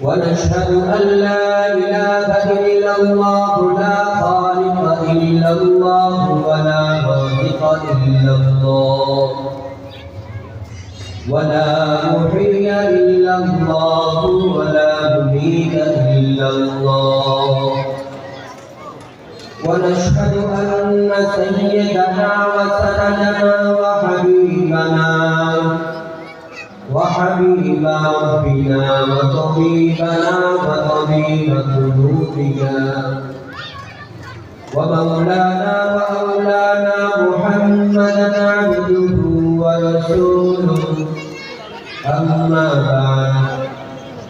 ونشهد أن لا إله إلا الله لا خالق إلا الله ولا رازق إلا الله. ولا محيي إلا الله ولا مميت إلا الله. ونشهد أن سيدنا وسندنا وحبيبنا وحبيب ربنا وطبيبنا وطبيب قلوبنا ومولانا وأولانا محمدا عبده ورسوله. أما بعد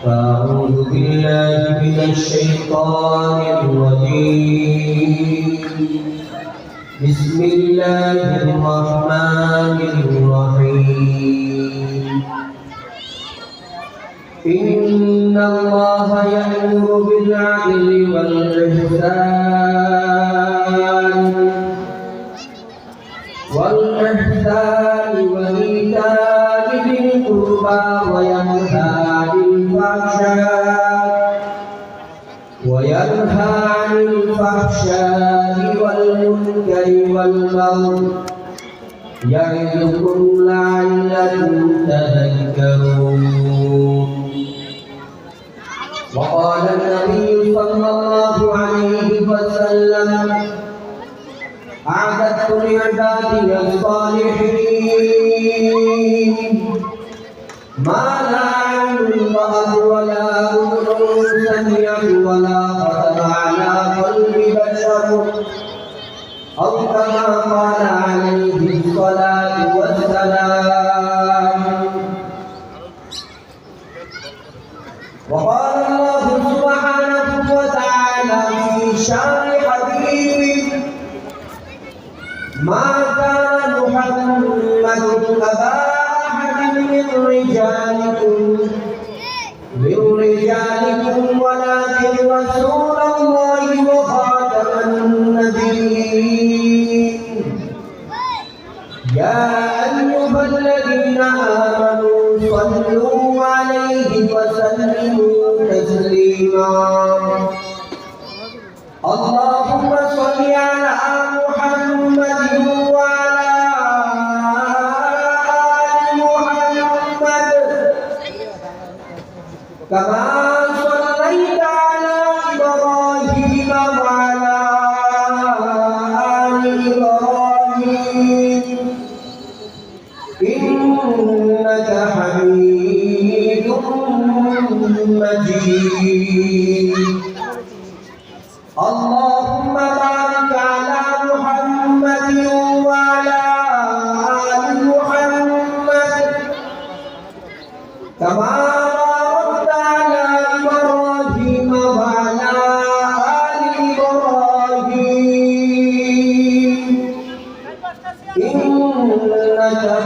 فأعوذ بالله من الشيطان الرجيم. بسم الله الرحمن الرحيم. إن الله يأمر بالعدل والإحسان والإحسان وإيتاء ذي القربى وينهى عن الفحشاء وينهى عن الفحشاء والمنكر والبغي يعظكم لعلكم تذكرون وقال النبي صلى الله عليه وسلم أعددت لعبادي الصالحين ما لا عين رأت ولا أذن سمعت ولا شان حبيبه ما كان محمد أبا أحد من رجالكم من رجالكم ولكن رسول الله وخاتم النبيين. يا أيها الذين آمنوا صلوا عليه وسلموا تسليما. اللهم صل على محمد وعلى آل محمد. كما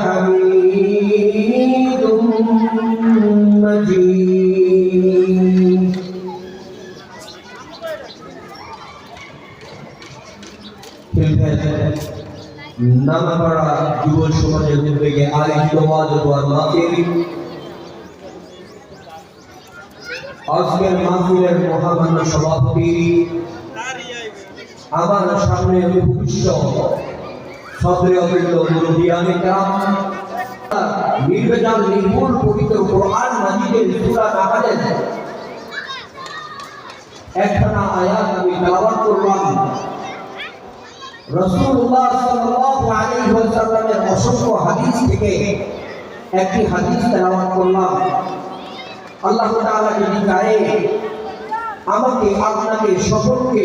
حميد مجيد নামপাড়া যুব সমাজের উদ্যোগে আয়োজিত ওয়াজ ও দোয়ার মাহফিল আজকের মাহফিলের মহামান্য সভাপতি আমার সামনে উপবিষ্ট সদরে অবৃত মুরব্বিয়ানে কেরাম নির্বেজাল, নির্ভুল পবিত্র কোরআন মাজিদের সূরা নাহালের একখানা আয়াত আমি তেলাওয়াত করলাম। রাসূলুল্লাহ সাল্লাল্লাহু আলাইহি ওয়াসাল্লামের অসংখ্য হাদিস থেকে একটি হাদিস তেলাওয়াত করলাম। আল্লাহ তাআলা যদি চায়, আমাকে, আপনাকে, সকলকে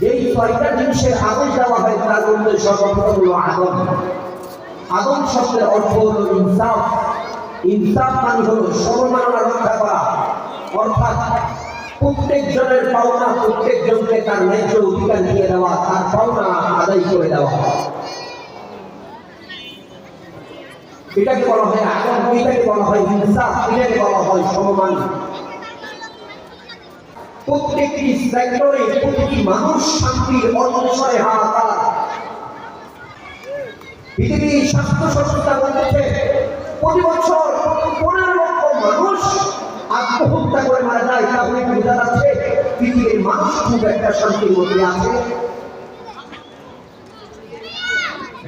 যেই ছয়টা জিনিসের আদেশ দেওয়া হয় তার মধ্যে সর্বপ্রথম হলো আদম। আদম শব্দের অর্থ হলো ইনসাফ। ইনসাফ মানে হলো সর্বমাননা রক্ষা করা। অর্থাৎ প্রত্যেক জনের পাওনা প্রত্যেক জনকে তার ন্যায্য অধিকার দিয়ে দেওয়া, তার পাওনা আদায় করে দেওয়া। এটাকে বলা হয় আদম, এটাকে বলা হয় হিংসা এটাকে বলা হয় সমমান। প্রত্যেকটি সেক্টরে প্রতিটি মানুষ শান্তির অন্বেষণে হাহাকার পৃথিবীর স্বাস্থ্য সংস্থা বলতেছে, প্রতি বছর পনেরো লক্ষ মানুষ আত্মহত্যা করে মারা যায়। তাহলে বোঝা যাচ্ছে, পৃথিবীর মানুষ খুব একটা শান্তির মধ্যে আছে?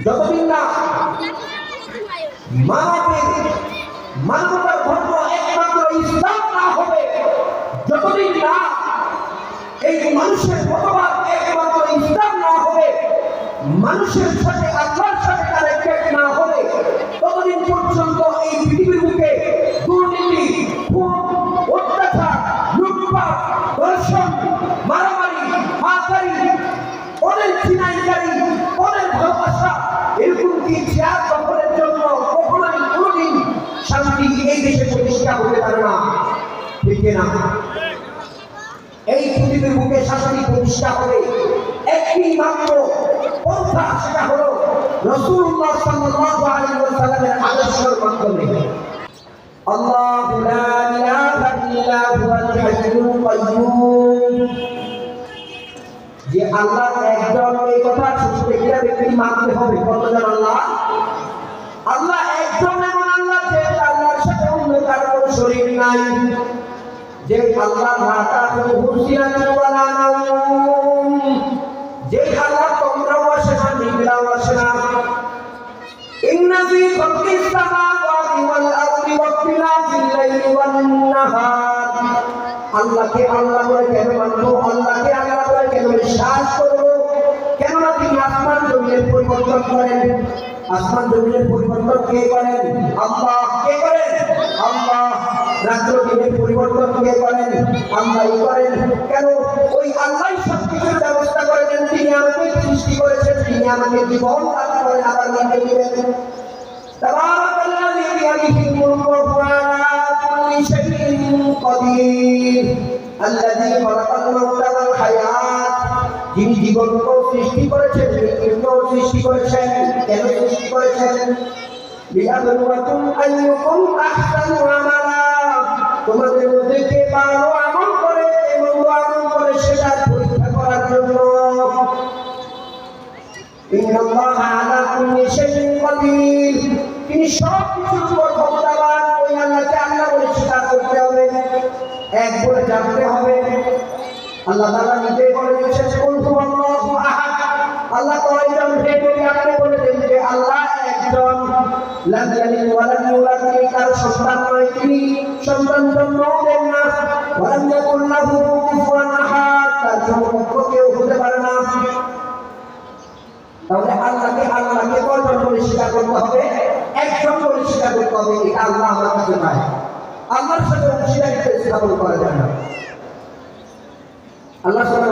যতদিন না মানবের মানবতার ধর্ম একমাত্র ইসলাম না হবে, যতদিন না এই মানুষের মতবাদ একমাত্র ইসলাম না হবে মানুষের সাথে আল্লাহর সাথে কানেক্টেড না হবে ততদিন পর্যন্ত এই পৃথিবীর বুকে দুর্নীতি, খুন, অত্যাচার, লুটপাট দর্শন মারামারি হাতারি ওদের ছিনাইকারী ওদের ভালোবাসা, এরকম কি চেয়ার পৃথিবীর বুকে শান্তি প্রতিষ্ঠা হবে একটি মাত্র পন্থা, সেটা হলো রসুল্লাহ সাল্লাল্লাহু আলাইহি ওয়াসাল্লামের আদর্শের মাধ্যমে। আল্লাহ লা ইলাহা ইল্লা হুয়াল কাইয়্যুম যে আল্লাহ একজন এই কথা প্রত্যেকটা ব্যক্তি মানতে হবে কতজন আল্লাহ? আল্লাহ একজন এমন আল্লাহ যে আল্লাহর সাথে অন্য কারও শরীর নাই। যে আল্লাহ মাতা হুসিনাত ওয়ালা নাউম যে আল্লাহ তোমরাও আসে না নিগড়াও আসে না। ইন্না ফি সামাওয়াতি ওয়াল আরদি ওয়া ইখতিলাফিল লাইলি ওয়ান নাহার। আল্লাহকে আল্লাহ বলে কেন মানবো? আল্লাহকে আল্লাহ বলে কেন বিশ্বাস করব? কেননা তিনি আসমান জমিনের পরিবর্তন করেন। আসমান জমিনের পরিবর্তন কে করেন? আল্লাহ কে করেন? আল্লাহ রাত্র দিনের পরিবর্তন কে করেন আল্লাহই করেন কেন ওই আল্লাহই সব কিছুর ব্যবস্থা করে দেন তিনি আমাকে সৃষ্টি করেছেন তিনি আমাকে জীবন দান করেন আবার নিতে দিবেন تبارك الذي بيده الملك وهو على كل شيء قدير الذي خلق الموت والحياة যিনি জীবনকেও সৃষ্টি করেছেন মৃত্যুকেও সৃষ্টি করেছেন কেন সৃষ্টি করেছেন লিয়াবলুয়াকুম আইয়ুকুম আহসানু আমালা তোমাদের মধ্যে কে ভালো আমল করে এবং আমল করে সেটা পরীক্ষা করার জন্য। আল্লাহ জানতে হবে। আল্লাহ তাআলা নিজে বলে দিয়েছেন, কুল হুয়াল্লাহু আহাদ। আল্লাহ কয়জন হে আল্লাহ একজন। লাম ইয়ালিদ তিনি সন্তান জন্ম দেন না ওয়া লাম কুফুয়ান আহাদ, তার সমকক্ষ কেউ হতে পারে না। তাহলে আল্লাহকে আল্লাহকে কয়জন বলে স্বীকার করতে হবে? একজন বলে স্বীকার করতে হবে, এটা আল্লাহ আমার কাছে নাই আল্লাহর সাথে অংশীদারিত্ব স্থাপন করা যায় না। আল্লাহ সুবহানাহু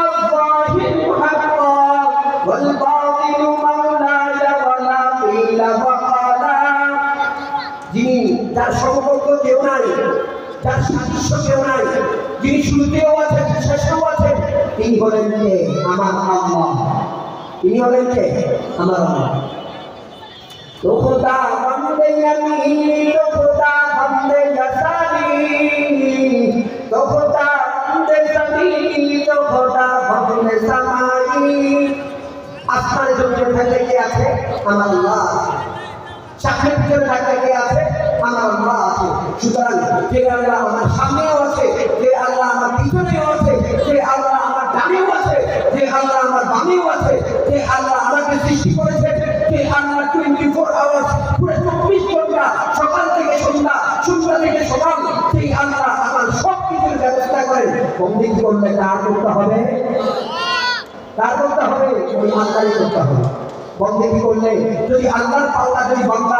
যার সাদৃশ্য কেউ নাই। যিনি শুরুতেও আছেন শেষেও আছেন। তিনি হলেন কে? আমার আল্লাহ তিনি হলেন কে? আমার আল্লাহ তো খোদা আমি তো খোদা বন্দে গসালি তো খোদা বন্দে সবি তো খোদা জমিনে থাকলে কে আছে? আমার আল্লাহ। সামনের পিছনে থাকলে কে আছে? আমার আল্লাহ আছে সুতরাং যে আল্লাহ আমার সামনেও আছে যে আল্লাহ আমার পিছনেও আছে যে আল্লাহ আমার ডানেও আছে যে আল্লাহ আমার বামেও আছে যে আল্লাহ আমাকে সৃষ্টি করেছে যে আল্লাহ টোয়েন্টি ফোর আওয়ার্স পুরো চব্বিশ ঘণ্টা সকাল থেকে সন্ধ্যা সন্ধ্যা থেকে সকাল সেই আল্লাহ আমার সব কিছুর ব্যবস্থা করেন বন্দি করলে কার করতে হবে কার করতে হবে ওই আল্লাহই করতে হবে বন্দেগি করলে যদি আল্লাহর পাওনা যদি বান্দা